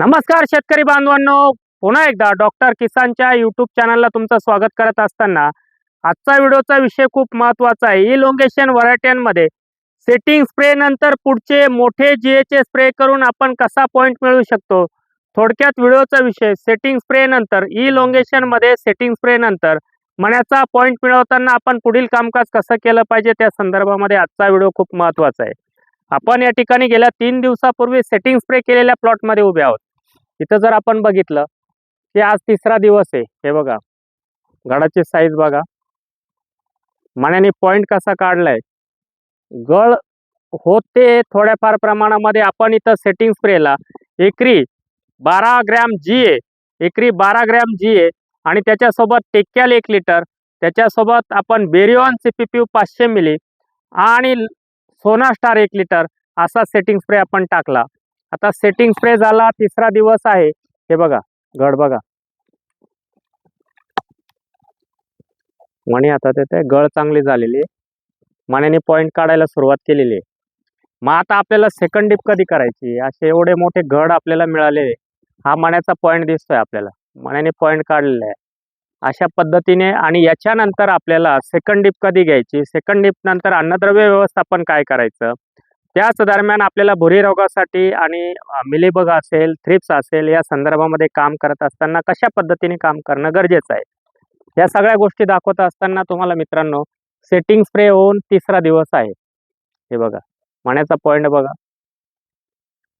नमस्कार शेतकरी बांधवांनो. पुन्हा एकदा डॉक्टर किसानच्या यूट्यूब चॅनलला तुमचं स्वागत करत असताना आजचा व्हिडिओचा विषय खूप महत्त्वाचा आहे. इलोंगेशन व्हरायट्यांमध्ये सेटिंग स्प्रे नंतर पुढचे मोठे जीएचे स्प्रे करून आपण कसा पॉईंट मिळवू शकतो? थोडक्यात व्हिडिओचा विषय सेटिंग स्प्रे नंतर इलोंगेशनमध्ये सेटिंग स्प्रे नंतर मण्याचा पॉईंट मिळवताना आपण पुढील कामकाज कसं केलं पाहिजे त्या संदर्भामध्ये आजचा व्हिडिओ खूप महत्त्वाचा आहे. आपण या ठिकाणी गेल्या तीन दिवसापूर्वी सेटिंग स्प्रे केलेल्या प्लॉटमध्ये उभे आहोत. इथं जर आपण बघितलं की आज तिसरा दिवस आहे. हे बघा. गडाची साईज बघा. मण्याने पॉइंट कसा काढलाय? गळ होते थोड्याफार प्रमाणामध्ये आपण इथं सेटिंग स्प्रेला एकरी बारा ग्रॅम जी ए एकरी बारा ग्रॅम जी ए आणि त्याच्यासोबत टेक्याल एक लिटर त्याच्यासोबत आपण बेरिओन सी पी पी पाचशे मिली आणि सोना स्टार एक लिटर असा सेटिंग स्प्रे आपण टाकला. आता सेटिंग स्प्रे झाला तिसरा दिवस आहे. हे बघा घड बघा. म्हणे आता ते गळ चांगली झालेली. आहे मण्याने पॉईंट काढायला सुरुवात केलेली आहे. मग आता आपल्याला सेकंड डिप कधी करायची? असे एवढे मोठे घड आपल्याला मिळाले. हा मण्याचा पॉइंट दिसतोय आपल्याला. मण्याने पॉईंट काढलेला आहे. अशा पद्धतीने आणि याच्यानंतर आपल्याला सेकंड डिप कधी घ्यायची? सेकंड डिप नंतर अन्नद्रव्य व्यवस्थापन काय करायचं? त्याच दरम्यान आपल्याला भुरी रोगासाठी आणि मिलीबग असेल थ्रिप्स असेल या संदर्भामध्ये काम करत असताना कशा पद्धतीने काम करणं गरजेचं आहे? या सगळ्या गोष्टी दाखवत असताना तुम्हाला मित्रांनो सेटिंग स्प्रे होऊन तिसरा दिवस आहे. हे बघा मण्याचा पॉईंट बघा.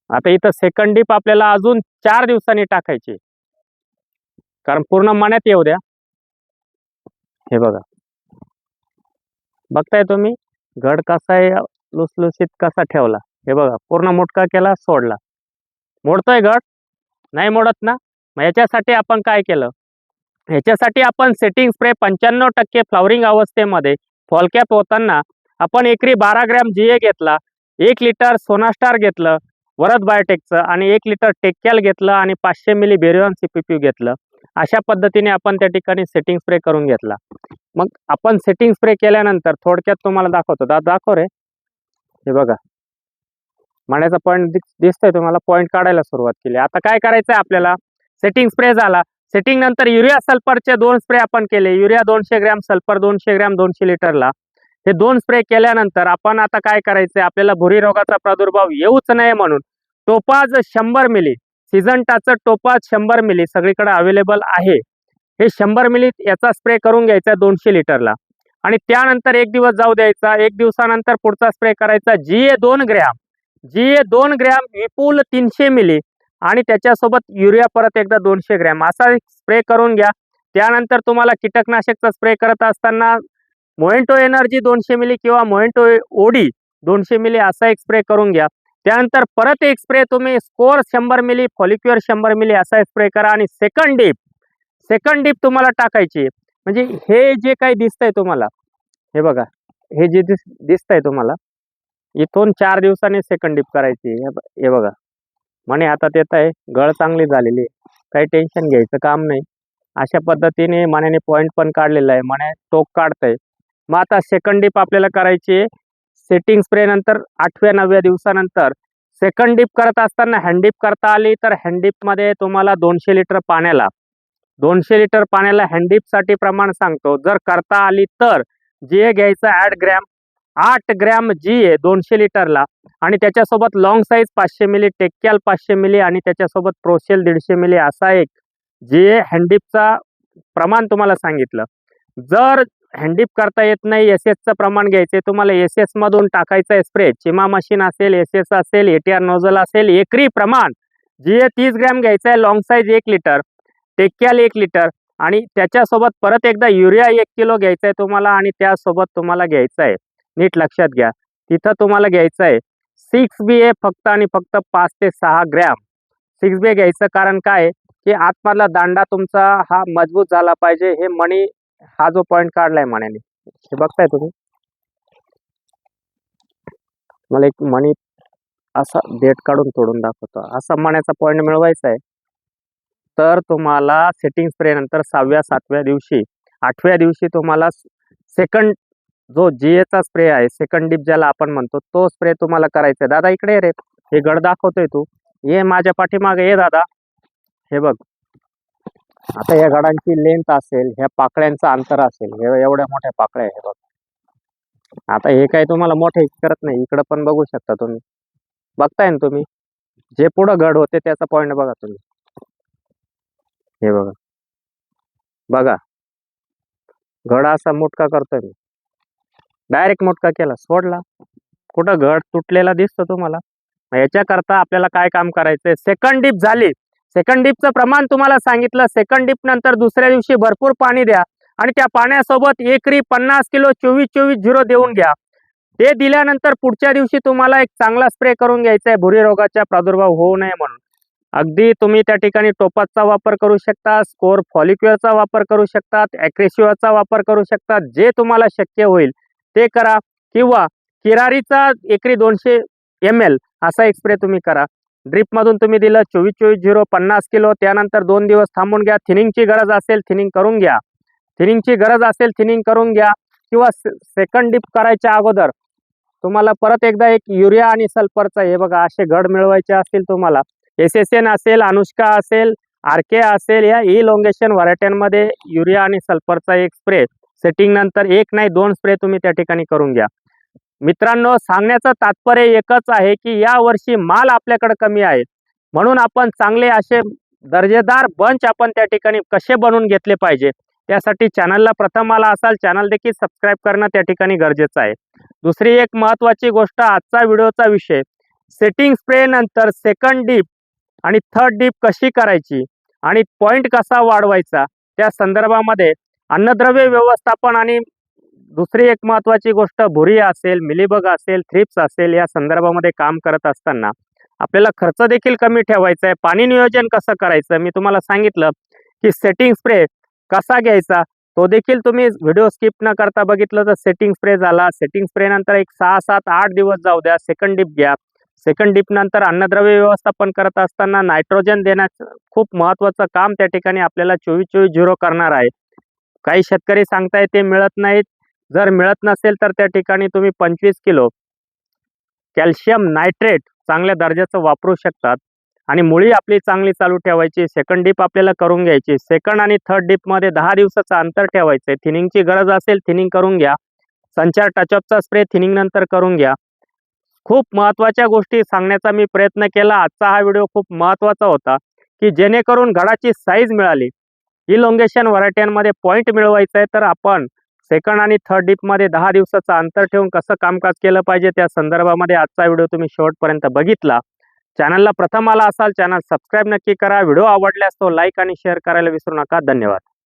आता इथं सेकंड डीप आपल्याला अजून चार दिवसांनी टाकायची. कारण पूर्ण मण्यात येऊ द्या. हे बघा. बघताय तुम्ही घड कसा आहे? लुसलुसीत कसा ठेवला? हे बघा पूर्ण मुटका केला सोडला. मोडतोय गट? नाही मोडत ना? मग याच्यासाठी आपण काय केलं? ह्याच्यासाठी आपण सेटिंग स्प्रे पंच्याण्णव टक्के फ्लॉवरिंग अवस्थेमध्ये फॉलकॅप होताना आपण एकरी बारा ग्रॅम जी ए घेतला एक लिटर सोनास्टार घेतलं वरद बायोटेकचं आणि एक लिटर टेक्कॅल घेतलं आणि पाचशे मिली बेरिओन सी पी पी घेतलं. अशा पद्धतीने आपण त्या ठिकाणी सेटिंग स्प्रे करून घेतला. मग आपण सेटिंग स्प्रे केल्यानंतर थोडक्यात तुम्हाला दाखवतो. दा दाखव रे. हे बघा. म्हणायचा पॉईंट दिसतोय तुम्हाला पॉईंट काढायला सुरुवात केली. आता काय करायचं आपल्याला? सेटिंग स्प्रे झाला. सेटिंग नंतर युरिया सल्फरचे दोन स्प्रे आपण केले. युरिया दोनशे ग्रॅम सल्फर दोनशे ग्रॅम दोनशे लिटरला. हे दोन स्प्रे केल्यानंतर आपण आता काय करायचंय? आपल्याला भुरी रोगाचा प्रादुर्भाव येऊच नाही म्हणून. टोपाज शंभर मिली. सिजंटाचं टोपाज शंभर मिली सगळीकडे अवेलेबल आहे. हे शंभर मिली याचा स्प्रे करून घ्यायचा दोनशे लिटरला. आणि त्यानंतर एक दिवस जाऊ द्यायचा एक दिवसानंतर पुढचा स्प्रे करायचा. जी ए दोन ग्रॅम जी ए दोन ग्रॅम विपुल तीनशे मिली आणि त्याच्यासोबत युरिया परत एकदा दोनशे ग्रॅम. असा स्प्रे करून घ्या. त्यानंतर तुम्हाला कीटकनाशकचा स्प्रे करत असताना मोएंटो एनर्जी दोनशे मिली किंवा मोएंटो ओडी दोनशे मिली असा एक स्प्रे करून घ्या. त्यानंतर परत एक स्प्रे तुम्ही स्कोर शंभर मिली फॉलिक्युअर शंभर मिली असा एक स्प्रे करा आणि सेकंड डीप सेकंड डीप तुम्हाला टाकायची म्हणजे हे जे काही दिसतंय तुम्हाला हे बघा हे जे दिस दिसतंय तुम्हाला इथून चार दिवसांनी सेकंड डिप करायची हे बघा. म्हणे हातात येत आहे गळ चांगली झालेली आहे काही टेन्शन घ्यायचं काम नाही. अशा पद्धतीने मण्याने पॉईंट पण काढलेला आहे मण्या टोक काढतंय. मग आता सेकंड डिप आपल्याला करायची सेटिंग स्प्रे नंतर आठव्या नवव्या दिवसानंतर. सेकंड डिप करत असताना हँड डिप करता आली तर हँडमध्ये तुम्हाला दोनशे लिटर पाण्याला दोनशे लिटर पाण्याला हँडीपसाठी प्रमाण सांगतो. जर करता आली तर जी ए घ्यायचं ॲड ग्रॅम. आठ ग्रॅम जी ए दोनशे लिटरला. आणि त्याच्यासोबत लॉंग साईज पाचशे मिली टेक्याल पाचशे मिली आणि त्याच्यासोबत प्रोसेल दीडशे मिली असा एक जी ए हँडीपचा प्रमाण तुम्हाला सांगितलं. जर हँडीप करता येत नाही एस एसचं प्रमाण घ्यायचे तुम्हाला एस एसमधून टाकायचं आहे स्प्रे चिमा मशीन असेल एस एस असेल एटीआर नोझल असेल एकरी प्रमाण जी ए तीस ग्रॅम घ्यायचं आहे लॉंग साईज एक लिटर. टेक्याल एक लिटर. आणि त्याच्यासोबत परत एकदा युरिया एक किलो घ्यायचा आहे तुम्हाला आणि त्यासोबत तुम्हाला घ्यायचं आहे नीट लक्षात घ्या. तिथं तुम्हाला घ्यायचं आहे सिक्स बी ए फक्त आणि फक्त पाच ते सहा ग्रॅम. सिक्स बी ए घ्यायचं कारण काय? आहे की आतमधला दांडा तुमचा हा मजबूत झाला पाहिजे. हे मणी हा जो पॉईंट काढलाय मण्याने. हे बघताय तुम्ही? मला एक मणी असा देठ काढून तोडून दाखवतो. असा मण्याचा पॉईंट मिळवायचा आहे तर तुम्हाला सेटिंग स्प्रे नंतर सहाव्या सातव्या दिवशी आठव्या दिवशी तुम्हाला सेकंड जो जी एचा स्प्रे आहे सेकंड डिप ज्याला आपण म्हणतो तो स्प्रे तुम्हाला करायचा दादा इकडे रे. हे गड दाखवतोय तू. ये माझ्या पाठीमागे ये दादा. हे बघ. आता या गडांची लेंथ असेल ह्या पाकळ्यांचं अंतर असेल हे एवढ्या मोठ्या पाकळ्या हे बघ. आता हे काय तुम्हाला मोठे करत नाही. इकडं पण बघू शकता तुम्ही. बघताय ना तुम्ही? जे पुढं गड होते त्याचा पॉईंट बघा तुम्ही. हे बघा. बघा. गड असा मोठका करतोय मी. डायरेक्ट मोठका केला सोडला. कुठं गड तुटलेला दिसतो तुम्हाला? याच्याकरता आपल्याला काय काम करायचंय? सेकंड डिप झाली. सेकंड डिपचं प्रमाण तुम्हाला सांगितलं. सेकंड डिप नंतर दुसऱ्या दिवशी भरपूर पाणी द्या. आणि त्या पाण्यासोबत एकरी पन्नास किलो चोवीस चोवीस झिरो देऊन घ्या. ते दिल्यानंतर पुढच्या दिवशी तुम्हाला एक चांगला स्प्रे करून घ्यायचा आहे भुरी रोगाचा प्रादुर्भाव होऊ नये म्हणून. अगदी तुम्ही त्या ठिकाणी टोपाचा वापर करू शकता स्कोर फॉलिक्युअरचा वापर करू शकतात ॲक्रेशिवाचा वापर करू शकतात जे तुम्हाला शक्य होईल ते करा किंवा किरारीचा एकरी दोनशे एम एल असा एक स्प्रे तुम्ही करा. ड्रिपमधून तुम्ही दिलं चोवीस चोवीस झिरो पन्नास किलो त्यानंतर दोन दिवस थांबून घ्या थिनिंगची गरज असेल थिनिंग करून घ्या. थिनिंगची गरज असेल थिनिंग करून घ्या किंवा सेकंड डिप करायच्या अगोदर तुम्हाला परत एकदा एक युरिया आणि सल्फरचा हे बघा असे घड मिळवायचे असतील तुम्हाला. एस एस एन असेल अनुष्का असेल आर के असेल या इलोंगेशन व्हरायट्यांमध्ये युरिया आणि सल्फरचा एक स्प्रे सेटिंग नंतर एक नाही दोन स्प्रे तुम्ही त्या ठिकाणी करून घ्या. मित्रांनो सांगण्याचं तात्पर्य एकच आहे की या वर्षी माल आपल्याकडे कमी आहे. म्हणून आपण चांगले असे दर्जेदार बंच आपण त्या ठिकाणी कसे बनवून घेतले पाहिजे? त्यासाठी चॅनलला प्रथम आला असाल चॅनल देखील सबस्क्राईब करणं त्या ठिकाणी गरजेचं आहे. दुसरी एक महत्त्वाची गोष्ट आजचा व्हिडिओचा विषय. सेटिंग स्प्रे नंतर सेकंड डीप आणि थर्ड डीप कशी करायची आणि पॉईंट कसा वाढवायचा त्या संदर्भामध्ये अन्नद्रव्य व्यवस्थापन आणि दुसरी एक महत्त्वाची गोष्ट भुरी असेल मिलीबग असेल थ्रिप्स असेल या संदर्भामध्ये काम करत असताना आपल्याला खर्च देखील कमी ठेवायचा आहे. पाणी नियोजन कसं करायचं? मी तुम्हाला सांगितलं की सेटिंग स्प्रे कसा घ्यायचा? तो देखील तुम्ही व्हिडिओ स्किप न करता बघितलं तर सेटिंग स्प्रे झाला. सेटिंग स्प्रे नंतर एक सहा सात आठ दिवस जाऊ द्या. सेकंड डिप घ्या. सेकंड डिपनंतर अन्नद्रव्य व्यवस्थापन करत असताना नायट्रोजन देण्याचं खूप महत्त्वाचं काम त्या ठिकाणी आपल्याला चोवीस चोवीस झिरो करणार आहे. काही शेतकरी सांगताय ते मिळत नाहीत. जर मिळत नसेल तर त्या ठिकाणी तुम्ही पंचवीस किलो कॅल्शियम नायट्रेट चांगल्या दर्जाचं वापरू शकतात आणि मुळी आपली चांगली चालू ठेवायची सेकंड डिप आपल्याला करून घ्यायची. सेकंड आणि थर्ड डिपमध्ये दहा दिवसाचं अंतर ठेवायचं आहे थिनिंगची गरज असेल थिनिंग करून घ्या. संचार टचअपचा स्प्रे थिनिंग नंतर करून घ्या. खूप महत्त्वाच्या गोष्टी सांगण्याचा मी प्रयत्न केला. आजचा हा व्हिडिओ खूप महत्त्वाचा होता की जेणेकरून घडाची साईज मिळाली. इलोंगेशन व्हरायट्यांमध्ये पॉईंट मिळवायचा आहे तर आपण सेकंड आणि थर्ड डिपमध्ये दहा दिवसाचं अंतर ठेवून कसं कामकाज केलं पाहिजे त्या संदर्भामध्ये आजचा व्हिडिओ तुम्ही शेवटपर्यंत बघितला. चॅनलला प्रथम आला असाल चॅनल सबस्क्राईब नक्की करा. व्हिडिओ आवडल्यास तो लाईक आणि शेअर करायला विसरू नका. धन्यवाद.